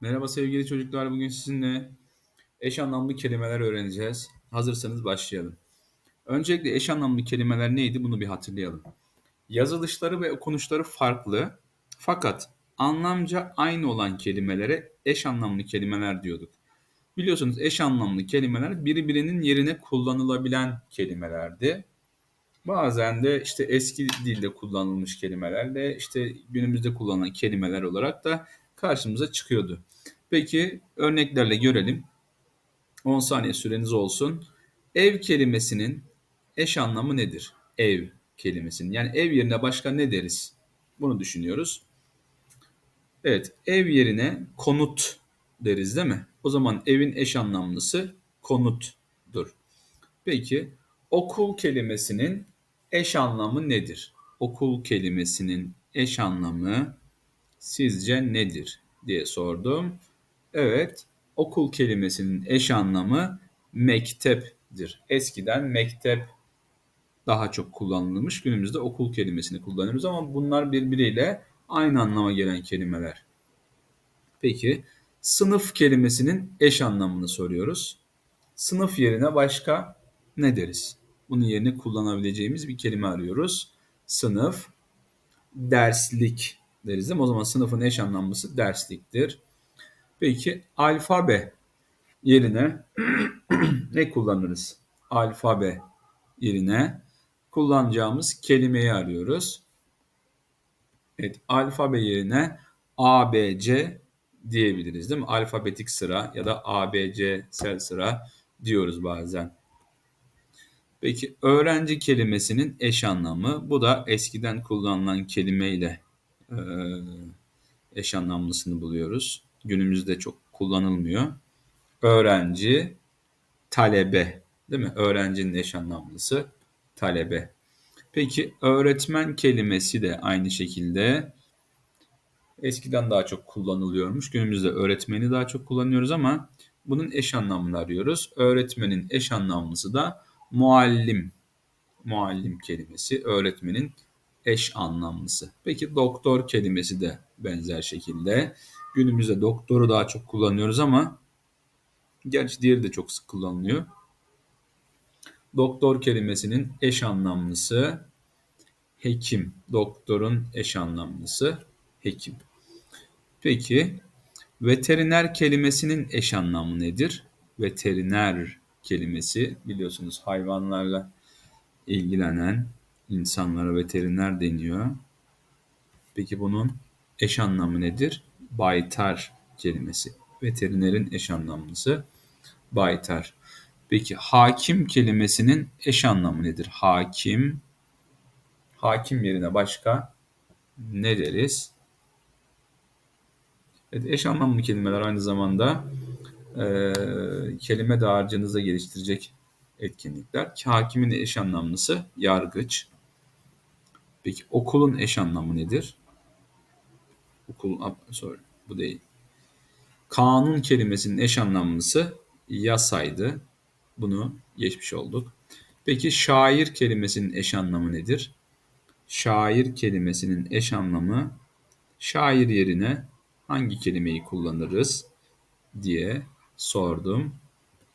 Merhaba sevgili çocuklar. Bugün sizinle eş anlamlı kelimeler öğreneceğiz. Hazırsanız başlayalım. Öncelikle eş anlamlı kelimeler neydi bunu bir hatırlayalım. Yazılışları ve okunuşları farklı fakat anlamca aynı olan kelimelere eş anlamlı kelimeler diyorduk. Biliyorsunuz eş anlamlı kelimeler birbirinin yerine kullanılabilen kelimelerdi. Bazen de işte eski dilde kullanılmış kelimelerle işte günümüzde kullanılan kelimeler olarak da karşımıza çıkıyordu. Peki örneklerle görelim. 10 saniye süreniz olsun. Ev kelimesinin eş anlamı nedir? Ev kelimesinin. Yani ev yerine başka ne deriz? Bunu düşünüyoruz. Evet, ev yerine konut deriz değil mi? O zaman evin eş anlamlısı konuttur. Peki okul kelimesinin eş anlamı nedir? Okul kelimesinin eş anlamı sizce nedir diye sordum. Evet, okul kelimesinin eş anlamı mekteptir. Eskiden mektep daha çok kullanılmış. Günümüzde okul kelimesini kullanıyoruz ama bunlar birbiriyle aynı anlama gelen kelimeler. Peki, sınıf kelimesinin eş anlamını soruyoruz. Sınıf yerine başka ne deriz? Bunun yerine kullanabileceğimiz bir kelime arıyoruz. Sınıf, derslik deriz değil mi? O zaman sınıfın eş anlamlısı dersliktir. Peki alfabe yerine ne kullanırız? Alfabe yerine kullanacağımız kelimeyi arıyoruz. Evet, alfabe yerine ABC diyebiliriz değil mi? Alfabetik sıra ya da ABC sel sıra diyoruz bazen. Peki öğrenci kelimesinin eş anlamı bu da eskiden kullanılan kelimeyle eş anlamlısını buluyoruz. Günümüzde çok kullanılmıyor. Öğrenci, talebe değil mi? Öğrencinin eş anlamlısı talebe. Peki öğretmen kelimesi de aynı şekilde eskiden daha çok kullanılıyormuş. Günümüzde öğretmeni daha çok kullanıyoruz ama bunun eş anlamını arıyoruz. Öğretmenin eş anlamlısı da muallim. Muallim kelimesi öğretmenin eş anlamlısı. Peki doktor kelimesi de benzer şekilde. Günümüzde doktoru daha çok kullanıyoruz ama gerçi diğeri de çok sık kullanılıyor. Doktor kelimesinin eş anlamlısı hekim. Doktorun eş anlamlısı hekim. Peki veteriner kelimesinin eş anlamı nedir? Veteriner kelimesi biliyorsunuz hayvanlarla ilgilenen insanlara veteriner deniyor. Peki bunun eş anlamı nedir? Baytar kelimesi. Veterinerin eş anlamlısı baytar. Peki hakim kelimesinin eş anlamı nedir? Hakim, hakim yerine başka ne deriz? Evet, eş anlamlı kelimeler aynı zamanda e, kelime dağarcığınızda geliştirecek etkinlikler. Hakimin eş anlamlısı yargıç. Peki okulun eş anlamı nedir? Okul, sorry, bu değil. Kanun kelimesinin eş anlamlısı yasaydı. Bunu geçmiş olduk. Peki şair kelimesinin eş anlamı nedir? Şair kelimesinin eş anlamı şair yerine hangi kelimeyi kullanırız diye sordum.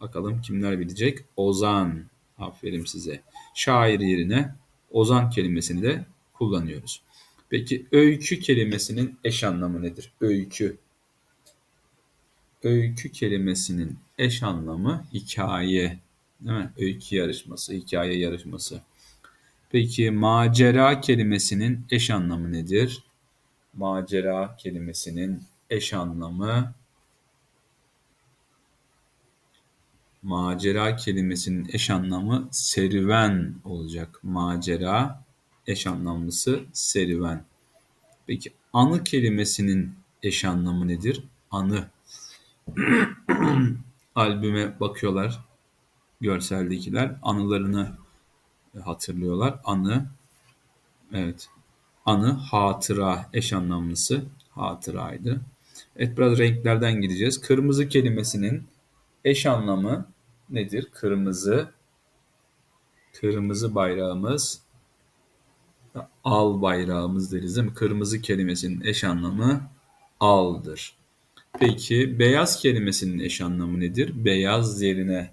Bakalım kimler bilecek? Ozan. Aferin size. Şair yerine ozan kelimesini de kullanıyoruz. Peki öykü kelimesinin eş anlamı nedir? Öykü. Öykü kelimesinin eş anlamı hikaye. Değil mi? Öykü yarışması, hikaye yarışması. Peki macera kelimesinin eş anlamı nedir? Macera kelimesinin eş anlamı macera kelimesinin eş anlamı serüven olacak. Macera eş anlamlısı serüven. Peki anı kelimesinin eş anlamı nedir? Anı. Albüme bakıyorlar görseldekiler. Anılarını hatırlıyorlar. Anı. Evet. Anı hatıra eş anlamlısı hatıraydı. Evet biraz renklerden gideceğiz. Kırmızı kelimesinin eş anlamı nedir? Kırmızı. Kırmızı bayrağımız al bayrağımız deriz değil mi? Kırmızı kelimesinin eş anlamı aldır. Peki beyaz kelimesinin eş anlamı nedir? Beyaz yerine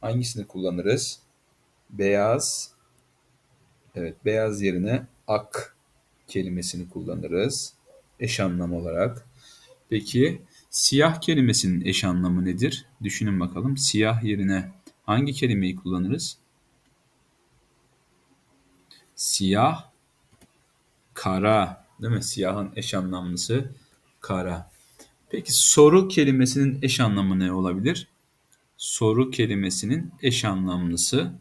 hangisini kullanırız? Beyaz Evet, beyaz yerine ak kelimesini kullanırız eş anlam olarak. Peki siyah kelimesinin eş anlamı nedir? Düşünün bakalım. Siyah yerine hangi kelimeyi kullanırız? Siyah, kara. Değil mi? Siyahın eş anlamlısı kara. Peki soru kelimesinin eş anlamı ne olabilir? Soru kelimesinin eş anlamlısı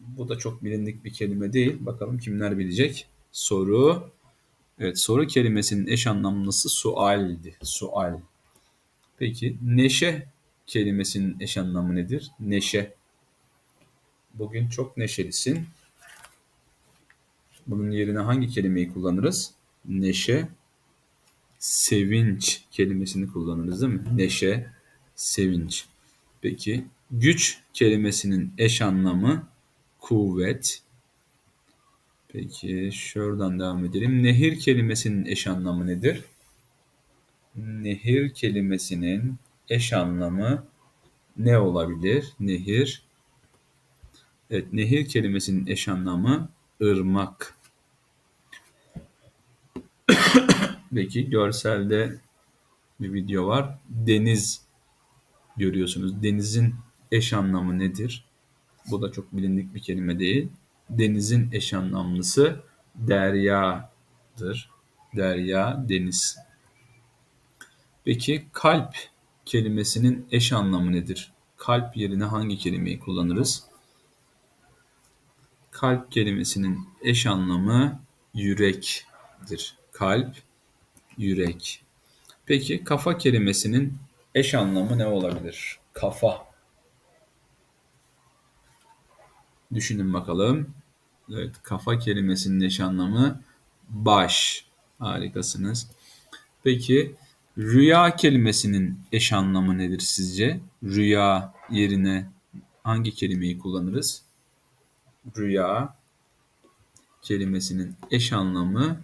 bu da çok bilindik bir kelime değil. Bakalım kimler bilecek? Soru. Evet soru kelimesinin eş anlamlısı sualdi. Sual. Peki neşe kelimesinin eş anlamı nedir? Neşe. Bugün çok neşelisin. Bunun yerine hangi kelimeyi kullanırız? Neşe, sevinç kelimesini kullanırız değil mi? Neşe, sevinç. Peki güç kelimesinin eş anlamı kuvvet. Peki şuradan devam edelim. Nehir kelimesinin eş anlamı nedir? Nehir kelimesinin eş anlamı ne olabilir? Nehir. Evet, nehir kelimesinin eş anlamı ırmak. Peki görselde bir video var. Deniz görüyorsunuz. Denizin eş anlamı nedir? Bu da çok bilindik bir kelime değil. Denizin eş anlamlısı deryadır. Derya, deniz. Peki kalp kelimesinin eş anlamı nedir? Kalp yerine hangi kelimeyi kullanırız? Kalp kelimesinin eş anlamı yürektir. Kalp, yürek. Peki kafa kelimesinin eş anlamı ne olabilir? Kafa. Düşünün bakalım. Evet, kafa kelimesinin eş anlamı baş. Harikasınız. Peki rüya kelimesinin eş anlamı nedir sizce? Rüya yerine hangi kelimeyi kullanırız? Rüya kelimesinin eş anlamı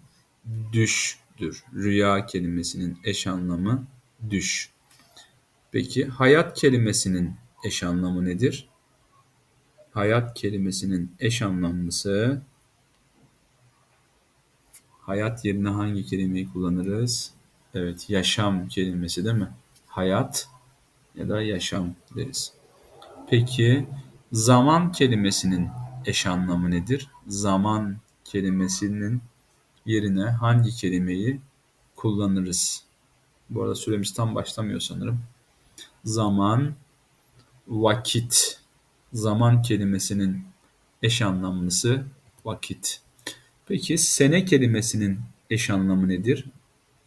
düştür. Rüya kelimesinin eş anlamı düş. Peki hayat kelimesinin eş anlamı nedir? hayat kelimesinin eş anlamlısı hayat yerine hangi kelimeyi kullanırız? Evet, yaşam kelimesi değil mi? Hayat ya da yaşam deriz. Peki zaman kelimesinin eş anlamı nedir? Zaman kelimesinin yerine hangi kelimeyi kullanırız? Bu arada süremiz tam başlamıyor sanırım. Zaman, vakit zaman kelimesinin eş anlamlısı vakit. Peki sene kelimesinin eş anlamı nedir?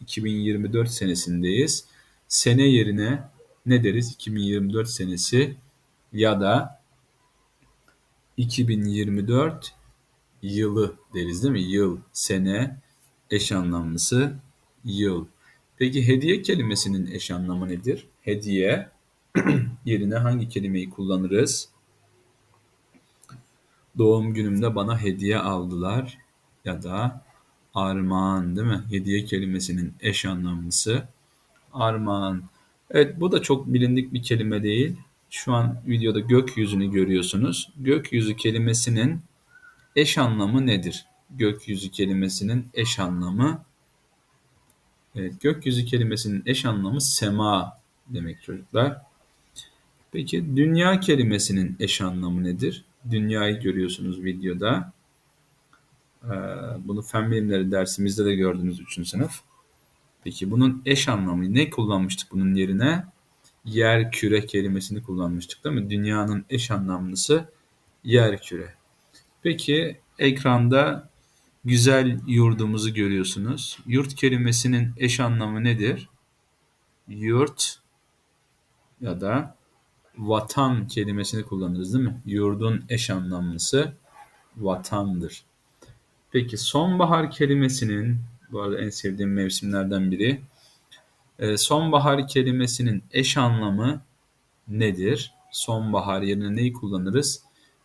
2024 senesindeyiz. Sene yerine ne deriz? 2024 senesi ya da 2024 yılı deriz değil mi? Yıl, sene eş anlamlısı yıl. Peki hediye kelimesinin eş anlamı nedir? Hediye yerine hangi kelimeyi kullanırız? Doğum günümde bana hediye aldılar ya da armağan değil mi? Hediye kelimesinin eş anlamlısı armağan. Evet bu da çok bilindik bir kelime değil. Şu an videoda gökyüzünü görüyorsunuz. Gökyüzü kelimesinin eş anlamı nedir? Gökyüzü kelimesinin eş anlamı Evet, gökyüzü kelimesinin eş anlamı sema demek çocuklar. Peki dünya kelimesinin eş anlamı nedir? Dünyayı görüyorsunuz videoda. Ee, bunu fen bilimleri dersimizde de gördünüz 3. sınıf. Peki bunun eş anlamı ne kullanmıştık bunun yerine? Yer küre kelimesini kullanmıştık değil mi? Dünyanın eş anlamlısı yer küre. Peki ekranda güzel yurdumuzu görüyorsunuz. Yurt kelimesinin eş anlamı nedir? Yurt ya da vatan kelimesini kullanırız değil mi? Yurdun eş anlamlısı vatandır. Peki sonbahar kelimesinin, bu arada en sevdiğim mevsimlerden biri. E, sonbahar kelimesinin eş anlamı nedir? Sonbahar yerine neyi kullanırız?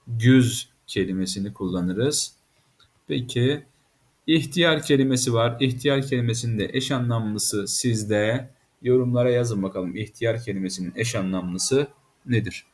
Güz kelimesini kullanırız. Peki ihtiyar kelimesi var. İhtiyar kelimesinin de eş anlamlısı sizde Yorumlara yazın bakalım ihtiyar kelimesinin eş anlamlısı nedir?